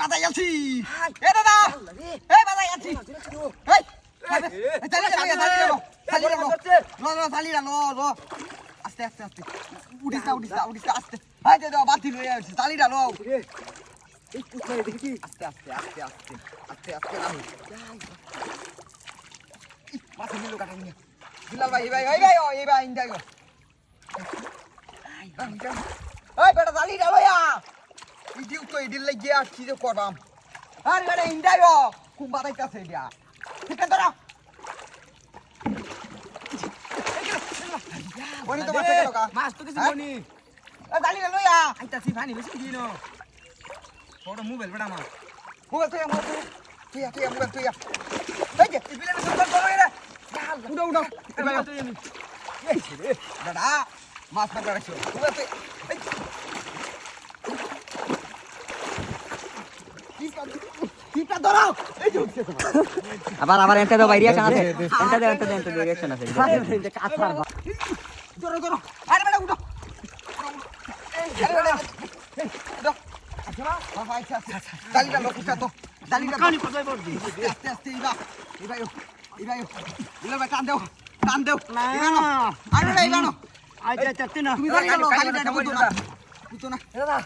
আছি এ দাদা এ বাবা আছি এই চালি চালি চালি চালি লো লো চালি লো লো আস্তে আস্তে আস্তে উড়িস না উড়িস না উড়িস না আস্তে হাই দে দাও বাতি লয়ে আসছি চালি লো এই কোথায় দেখি আস্তে আস্তে আস্তে আস্তে আস্তে আস্তে রাহু মাথা নিলো কাটা নিয়ে বিলাল ভাই ভাই এই ভাই এই ভাই ইন্দাই লো ইয়া ইডিউ তো ইডিল লাগিয়ে আসছি যে করবাম? আর বেটা ইন্দাই কুম্বা দাইতাছে দিয়া ঠিক আছে বনি তো মাঠে গেল কা মাছ তো কিছু হ্যাঁ? বনি এ চালি লো ইয়া। আইতাছি পানি বেশি দিন বড় মোবাইল বেড়া মাছ মোবাইল তুই মোবাইল তুই তুই তুই মোবাইল তুই এই যে এই বিলের সব বড় এরা। উড়ো উড়ো এবার তো আমি দাদা মাছ মারতে রাখছো মোবাইল তুই আবার আবার এনতে দাও বাইরে আছে আছে এনতে দাও এনতে দাও এনতে দাও রিঅ্যাকশন আছে ধরো ধরো আরে বেটা উঠো আরে বেটা উঠো আচ্ছা বাবা আচ্ছা আচ্ছা ডালিটা লোকটা তো ডালিটা কানি কোথায় পড়ছি আস্তে আস্তে ইবা ইবা ইবা ইবা ইবা টান দেও টান দেও না আরে না ইবা না আইতা চাতে না তুমি জানি না ডালিটা বুঝো না বুঝো না দাদা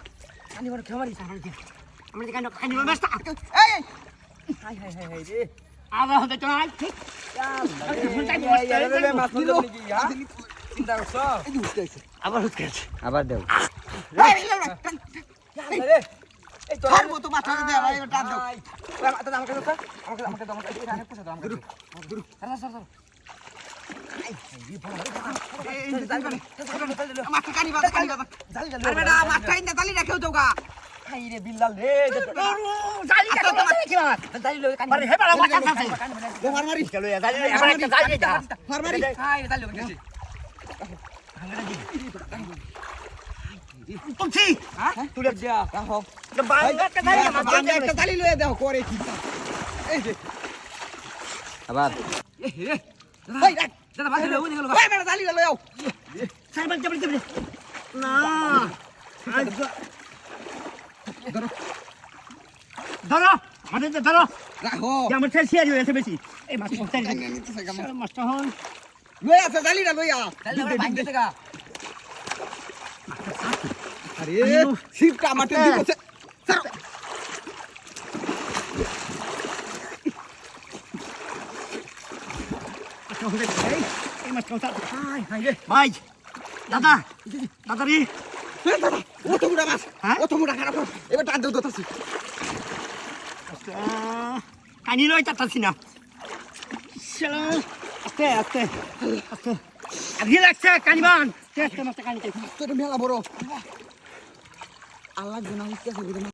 কানি বড় খামারি সারান কি আমরা কানি কানি বড় মাছটা এই হাই হাই হাই হাই রে আবার হতে তো আই ঠিক আবার আবার দাও যে ডালি মাথা কানি বাতা কানি বাতা আরে বেটা মাথা ইন্দা ডালি রাখেও তো রে বিল্লাল রে জালি কাটো জালি লই কানি আরে মারি চলো ইয়া জালি জালি দা মার মারি হাই গেছে হ্যাঁ জালি দাও করে কি এই যে আবার রাখ দাদা আও সাই বাজ যাবে যাবে না আজ ধরো ধরো মানে ধরো। রাখো। আমার ঠেল ছিয়া যাবে বেশি। এই মাছ মাছটা হন লয়ে আছে ডালিটা লইয়া আরে শিবটা মাঠে দিবছে ভাই। দাদা দাদা। রে অত মুড়া মাছ। হ্যাঁ? অত মুড়া খারাপ এবার টান দেও দতাছি। কানি লই চাটাছি না। আস্তে আস্তে। আস্তে। আগে লাগছে কানিবান আস্তে আস্তে কানি তোর মেলা বড় আল্লাহ হইতেছে